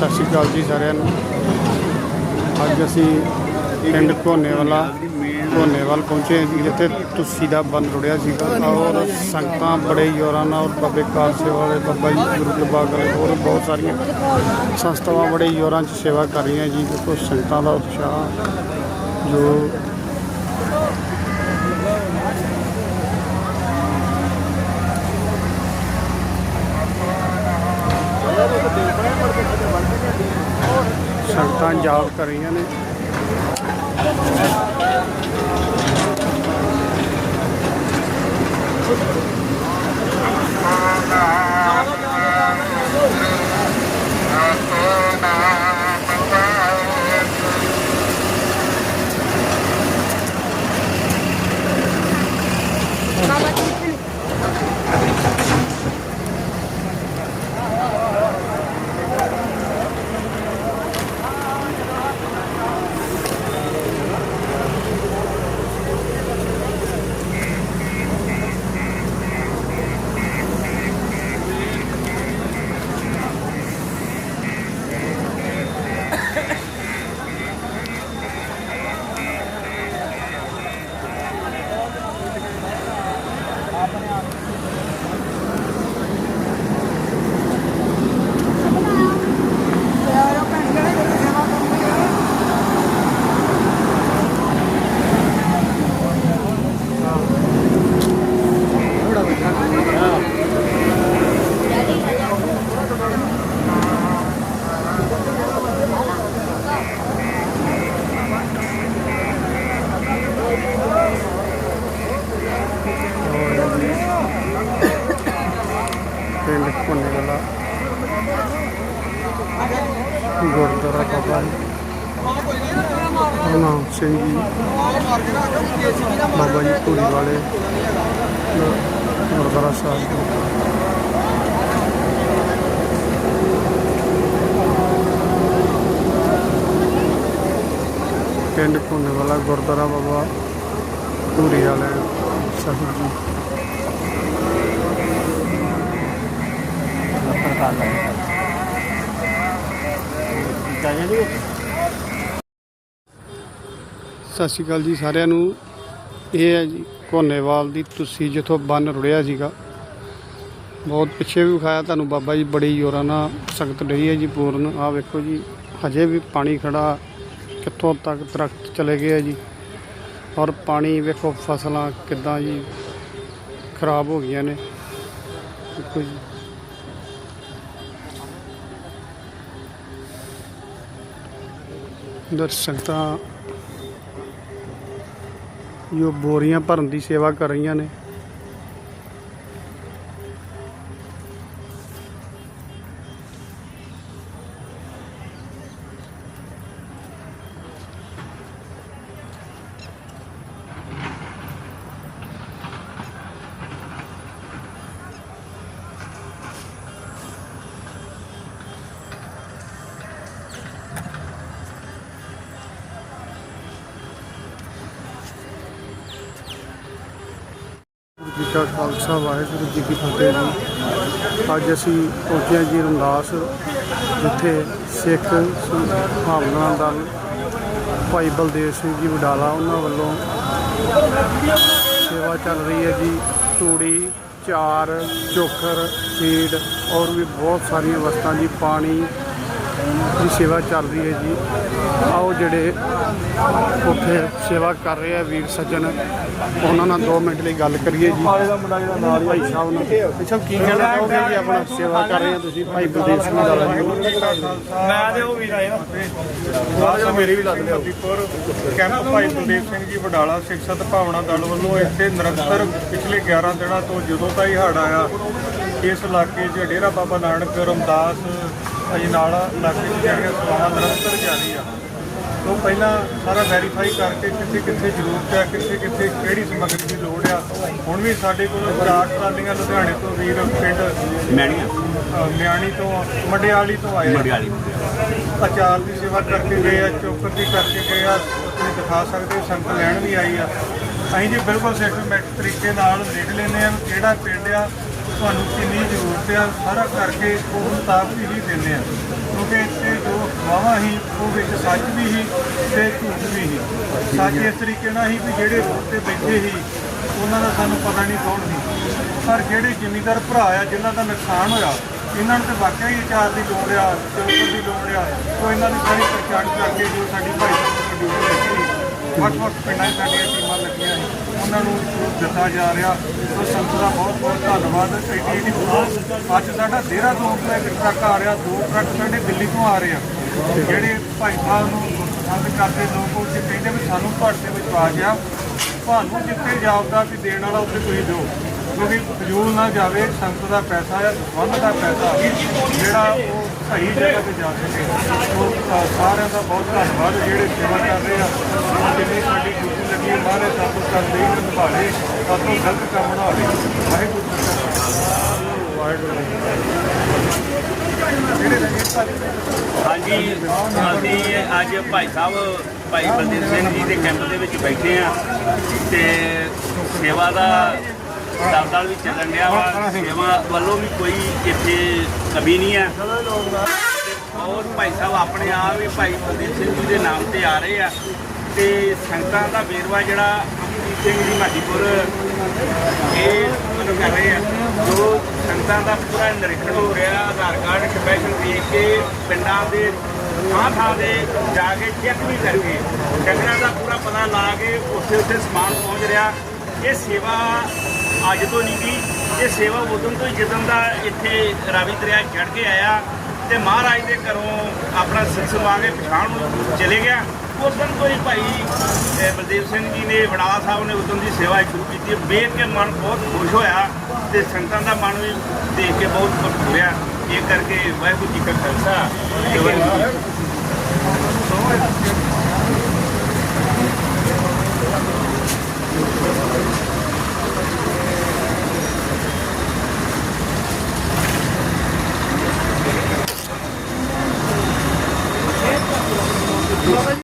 ਸਤਿ ਸ਼੍ਰੀ ਅਕਾਲ ਜੀ ਸਾਰਿਆਂ ਨੂੰ। ਅੱਜ ਅਸੀਂ ਪਿੰਡ ਕੋਨੇਵਾਲਾ ਕੋਨੇਵਾਲ ਪਹੁੰਚੇ ਜੀ, ਜਿੱਥੇ ਤੁਸੀਂ ਦਾ ਬੰਦ ਰੁੜਿਆ ਸੀਗਾ। ਔਰ ਸੰਗਤਾਂ ਬੜੇ ਜ਼ੋਰਾਂ ਨਾਲ ਔਰ ਬਾਬੇ ਕਾਲ ਸੇਵਾ ਵਾਲੇ, ਬਾਬਾ ਜੀ ਗੁਰੂ ਕੇ ਵਾਲੇ, ਹੋਰ ਬਹੁਤ ਸਾਰੀਆਂ ਸੰਸਥਾਵਾਂ ਬੜੇ ਜ਼ੋਰਾਂ 'ਚ ਸੇਵਾ ਕਰ ਰਹੀਆਂ ਜੀ, ਦੇਖੋ ਸੰਗਤਾਂ ਦਾ ਉਤਸ਼ਾਹ ਜੋ ਸੰਗਤਾਂ ਜਾਪ ਕਰ ਰਹੀਆਂ ਨੇ। ਪਿੰਡ ਕੋਨੇਵਾਲਾ ਗੁਰਦੁਆਰਾ ਬਾਬਾ ਨਾਮ ਸਿੰਘ ਜੀ। ਬਾਬਾ ਜੀ ਧੂੜੀ ਵਾਲੇ। ਗੁਰਦੁਆਰਾ ਸਾਹਿਬ। ਪਿੰਡ ਕੋਨੇਵਾਲਾ ਗੁਰਦੁਆਰਾ ਬਾਬਾ ਧੂਰੀ ਵਾਲੇ ਸਾਹਿਬ ਜੀ। ਸਤਿ ਸ਼੍ਰੀ ਅਕਾਲ ਜੀ ਸਾਰਿਆਂ ਨੂੰ। ਇਹ ਹੈ ਜੀ ਕੋਨੇਵਾਲ ਦੀ ਤੁਸੀਂ ਜਿੱਥੋਂ ਬੰਨ ਰੁੜਿਆ ਸੀਗਾ। ਬਹੁਤ ਪਿੱਛੇ ਵੀ ਵਿਖਾਇਆ ਤੁਹਾਨੂੰ ਬਾਬਾ ਜੀ, ਬੜੀ ਜ਼ੋਰਾਂ ਨਾਲ ਸੰਗਤ ਰਹੀ ਹੈ ਜੀ ਪੂਰਨ। ਆ ਵੇਖੋ ਜੀ, ਹਜੇ ਵੀ ਪਾਣੀ ਖੜਾ, ਕਿੱਥੋਂ ਤੱਕ ਦਰਖਤ ਚਲੇ ਗਏ ਹੈ ਜੀ। ਔਰ ਪਾਣੀ ਵੇਖੋ ਫਸਲਾਂ ਕਿੱਦਾਂ ਜੀ ਖਰਾਬ ਹੋ ਗਈਆਂ ਨੇ। ਦੇਖੋ ਜੀ। ਦਰਸ਼ਕਤਾ ਜੋ ਬੋਰੀਆਂ ਭਰਨ ਦੀ ਸੇਵਾ ਕਰ ਰਹੀਆਂ ਨੇ। ਜੀ ਕਾ ਖਾਲਸਾ, ਵਾਹਿਗੁਰੂ ਜੀ ਕੀ ਫਤਿਹ ਜੀ। ਅੱਜ ਅਸੀਂ ਪਹੁੰਚੇ ਜੀ ਰਮਦਾਸ ਜਿੱਥੇ ਸਿੱਖ ਭਾਵਨਾ ਦਲ ਭਾਈ ਬਲਦੇਵ ਸਿੰਘ ਜੀ ਵਡਾਲਾ ਉਹਨਾਂ ਵੱਲੋਂ ਸੇਵਾ ਚੱਲ ਰਹੀ ਹੈ ਜੀ। ਤੂੜੀ, ਚਾਰ, ਚੋਖਰ ਫੀਡ ਔਰ ਵੀ ਬਹੁਤ ਸਾਰੀਆਂ ਵਸਤਾਂ ਜੀ, ਪਾਣੀ ਦੀ ਸੇਵਾ ਚੱਲ ਰਹੀ ਹੈ ਜੀ। ਆਓ ਜਿਹੜੇ ਉੱਥੇ ਸੇਵਾ ਕਰ ਰਹੇ ਆ ਵੀਰ ਸੱਜਣ ਉਹਨਾਂ ਨਾਲ 2 ਮਿੰਟ ਲਈ ਗੱਲ ਕਰੀਏ ਜੀ। ਭਾਈ ਸਾਹਿਬ ਭਾਈ ਸਾਹਿਬ ਕੀ ਕਹਿਣਾ ਚਾਹੋਗੇ ਜੀ ਆਪਣਾ ਸੇਵਾ ਕਰ ਰਹੇ ਆ ਤੁਸੀਂ? ਭਾਈ ਬਲਦੇਵ ਸਿੰਘ ਦਾ ਜੀ। ਮੈਂ ਤੇ ਉਹ ਵੀਰ ਆਏ ਨਾ। ਉਹ ਜਿਹੜਾ ਮੇਰੀ ਵੀ ਲੱਗ ਲਿਆ ਕੈਂਪ ਭਾਈ ਕੁਲਦੀਪ ਸਿੰਘ ਜੀ ਵਡਾਲਾ ਸਿੱਖ ਸਤ ਭਾਵਨਾ ਦਲ ਵੱਲੋਂ ਇੱਥੇ ਨਿਰੰਤਰ ਪਿਛਲੇ 11 ਦਿਨਾਂ ਤੋਂ ਜਦੋਂ ਦਾ ਹੀ ਹੜ੍ਹ ਆਇਆ ਇਸ ਇਲਾਕੇ 'ਚ ਡੇਰਾ ਬਾਬਾ ਨਾਨਕ ਰਮਦਾਸ ਅਜਨਾਲਾ ਇਲਾਕੇ 'ਚ ਜਿਹੜੀਆਂ ਸੇਵਾਵਾਂ ਨਿਰੰਤਰ ਜਾਰੀ ਆ। ਤੋਂ ਪਹਿਲਾਂ ਸਾਰਾ ਵੈਰੀਫਾਈ ਕਰਕੇ ਕਿੱਥੇ ਕਿੱਥੇ ਜ਼ਰੂਰਤ ਹੈ ਕਿੱਥੇ ਕਿੱਥੇ ਕਿਹੜੀ ਸਮੱਗਰੀ ਦੀ ਲੋੜ ਆ। ਹੁਣ ਵੀ ਸਾਡੇ ਕੋਲ ਚਾਰ ਟਰਾਲੀਆਂ ਲੁਧਿਆਣੇ ਤੋਂ ਵੀਰ ਪਿੰਡ ਮੈਣੀਆਂ। ਅ, ਮਿਆਣੀ ਤੋਂ ਮੰਡਿਆਲੀ ਤੋਂ ਆਏ ਆ। ਮੰਡਿਆਲੀ। ਅਚਾਰ ਦੀ ਸੇਵਾ ਕਰਕੇ ਗਏ ਆ ਚੋਕਰ ਦੀ ਕਰਕੇ ਗਏ ਆ ਤੁਸੀਂ ਦਿਖਾ ਸਕਦੇ ਹੋ, ਸੰਗਤ ਲੈਣ ਵੀ ਆਈ ਆ। ਅਸੀਂ ਜੀ ਬਿਲਕੁਲ ਸਿਸਟਮੈਟਿਕ ਤਰੀਕੇ ਨਾਲ ਦੇਖ ਲੈਂਦੇ ਆ ਕਿਹੜਾ ਪਿੰਡ ਆ ਤੁਹਾਨੂੰ ਕਿੰਨੀ ਜ਼ਰੂਰਤ ਆ, ਸਾਰਾ ਕਰਕੇ ਉਹ ਮੁਤਾਬਕ ਹੀ ਦਿੰਦੇ ਆ। ਕਿਉਂਕਿ ਇੱਥੇ ਜੋ ਗਵਾਹਾਂ ਸੀ, ਉਹ ਵਿੱਚ ਸੱਚ ਵੀ ਸੀ ਤੇ ਝੂਠ ਵੀ ਸੀ। ਸੱਚ ਇਸ ਤਰੀਕੇ ਨਾਲ ਸੀ ਵੀ ਜਿਹੜੇ ਰੋਡ ਤੇ ਬੈਠੇ ਸੀ, ਉਹਨਾਂ ਦਾ ਸਾਨੂੰ ਪਤਾ ਨਹੀਂ ਕੌਣ ਸੀ। ਪਰ ਜਿਹੜੇ ਜ਼ਿਮੀਂਦਾਰ ਭਰਾ ਆ, ਜਿਨ੍ਹਾਂ ਦਾ ਨੁਕਸਾਨ ਹੋਇਆ, ਇਹਨਾਂ ਨੂੰ ਤਾਂ ਵਾਕਿਆ ਹੀ ਚਾਰ ਦੀ ਲੋੜ ਆ ਚੌਕਰ ਦੀ ਲੋੜ ਆ, ਉਹ ਇਹਨਾਂ ਦੀ ਸਾਰੀ ਪਛਾਣ ਕਰਕੇ ਜੋ ਸਾਡੀ ਭਾਈ ਡਿਊਟੀ ਲੱਗੀ ਵੱਖ ਵੱਖ ਪਿੰਡਾਂ 'ਚ ਸਾਡੀਆਂ ਟੀਮਾਂ ਲੱਗੀਆਂ ਸੀ ਉਹਨਾਂ ਨੂੰ ਦਿੱਤਾ ਜਾ ਰਿਹਾ। ਸੋ ਸੰਤ ਦਾ ਬਹੁਤ ਬਹੁਤ ਧੰਨਵਾਦ। ਐਡੀ ਐਡੀ ਦੂਰੋਂ ਅੱਜ ਸਾਡਾ ਦੇਹਰਾਦੂਨ ਤੋਂ ਇੱਕ ਟਰੱਕ ਆ ਰਿਹਾ। ਦੋ ਟਰੱਕ ਸਾਡੇ ਦਿੱਲੀ ਤੋਂ ਆ ਰਹੇ ਆ। ਜਿਹੜੇ ਭਾਈ ਸਾਹਿਬ ਨੂੰ ਪਸੰਦ ਕਰਦੇ ਲੋਕ, ਉਹ ਕਹਿੰਦੇ ਵੀ ਸਾਨੂੰ ਤੁਹਾਡੇ ਦੇ ਵਿੱਚ ਆ ਗਿਆ। ਤੁਹਾਨੂੰ ਜਿੱਥੇ ਜਾਪਦਾ ਵੀ ਦੇਣ ਵਾਲਾ, ਉੱਥੇ ਤੁਸੀਂ ਦਿਓ। ਕਿਉਂਕਿ ਫਜ਼ੂਲ ਨਾ ਜਾਵੇ ਸੰਗਤ ਦਾ ਪੈਸਾ ਆ ਵੰਡ ਦਾ ਪੈਸਾ ਜਿਹੜਾ ਉਹ ਸਹੀ ਜਗ੍ਹਾ ਤੇ ਜਾ ਸਕੇ। ਸੋ ਸਾਰਿਆਂ ਦਾ ਬਹੁਤ ਧੰਨਵਾਦ ਜਿਹੜੇ ਸੇਵਾ ਕਰ ਰਹੇ ਆ। ਜਿੰਨੀ ਸਾਡੀ ਡਿਊਟੀ ਲੱਗੀ ਹੈ ਮਾਰੇ ਸਭ ਕਰਦੇ ਹੀ ਨਿਭਾਲੇ। ਸਾਤੋਂ ਗਲਤ ਕੰਮ ਨਾ ਹੋਵੇ ਵਾਹਿਗੁਰੂ ਜੀ ਵਾਹਿਗੁਰੂ ਜੀ ਕੀ ਫਤਿਹ ਜਿਹੜੇ ਹਾਂਜੀ, ਅਸੀਂ ਅੱਜ ਭਾਈ ਸਾਹਿਬ, ਭਾਈ ਬਲਦੇਵ ਸਿੰਘ ਜੀ ਦੇ ਕੈਂਪ ਦੇ ਵਿੱਚ ਬੈਠੇ ਆ। ਤੇ ਸੇਵਾ ਦਾ ਦਲਦਲ ਵੀ ਚੱਲਣ ਡਿਆ ਵਾ। ਸੇਵਾ ਵੱਲੋਂ ਵੀ ਕੋਈ ਇੱਥੇ ਕਮੀ ਨਹੀਂ ਹੈ। ਔਰ ਭਾਈ ਸਾਹਿਬ ਆਪਣੇ ਆਪ ਵੀ ਭਾਈ ਬਲਦੇਵ ਸਿੰਘ ਜੀ ਦੇ ਨਾਮ ਤੇ ਆ ਰਹੇ ਆ। ਤੇ ਸੰਗਤਾਂ ਦਾ ਵੇਰਵਾ ਜਿਹੜਾ ਅਮਰਜੀਤ ਸਿੰਘ ਜੀ ਮਾਜੀਪੁਰ ਇਹ ਮੈਨੂੰ ਕਰ ਰਹੇ ਆ। ਜੋ ਸੰਗਤਾਂ ਦਾ ਪੂਰਾ ਨਿਰੀਖਣ ਹੋ ਰਿਹਾ ਆਧਾਰ ਕਾਰਡ ਸਪੈਸ਼ਲ ਦੇਖ ਕੇ ਪਿੰਡਾਂ ਦੇ ਥਾਂ ਥਾਂ ਦੇ ਜਾ ਕੇ ਚੈੱਕ ਵੀ ਕਰਕੇ ਡੰਗਰਾਂ ਦਾ ਪੂਰਾ ਪਤਾ ਲਾ ਕੇ ਉੱਥੇ ਉੱਥੇ ਸਮਾਨ ਪਹੁੰਚ ਰਿਹਾ। ਇਹ ਸੇਵਾ ਅੱਜ ਤੋਂ ਨਹੀਂ ਗਈ ਇਹ ਸੇਵਾ ਉਦੋਂ ਤੋਂ ਹੀ ਜਦੋਂ ਦਾ ਇੱਥੇ ਰਾਵੀ ਦਰਿਆ ਚੜ ਕੇ ਆਇਆ ਤੇ ਮਹਾਰਾਜ ਦੇ ਘਰੋਂ ਆਪਣਾ ਸਿੱਖ ਸਮਾ ਕੇ ਪਛਾਣ ਨੂੰ ਚਲੇ ਗਿਆ। ਉਸ ਦਿਨ ਤੋਂ ਹੀ ਭਾਈ ਬਲਦੇਵ ਸਿੰਘ ਜੀ ਨੇ ਵਡਾਲਾ ਸਾਹਿਬ ਨੇ ਉਦੋਂ ਦੀ ਸੇਵਾ ਸ਼ੁਰੂ ਕੀਤੀ। ਵੇਖ ਕੇ ਮਨ ਬਹੁਤ ਖੁਸ਼ ਹੋਇਆ ਤੇ ਸੰਗਤਾਂ ਦਾ ਮਨ ਵੀ ਦੇਖ ਕੇ ਬਹੁਤ ਖੁਸ਼ ਹੋਇਆ। ਇਹ ਕਰਕੇ ਵਾਹਿਗੁਰੂ ਜੀ ਕਾ ਖਾਲਸਾ। ਤੇ ਵਾਹਿਗੁਰੂ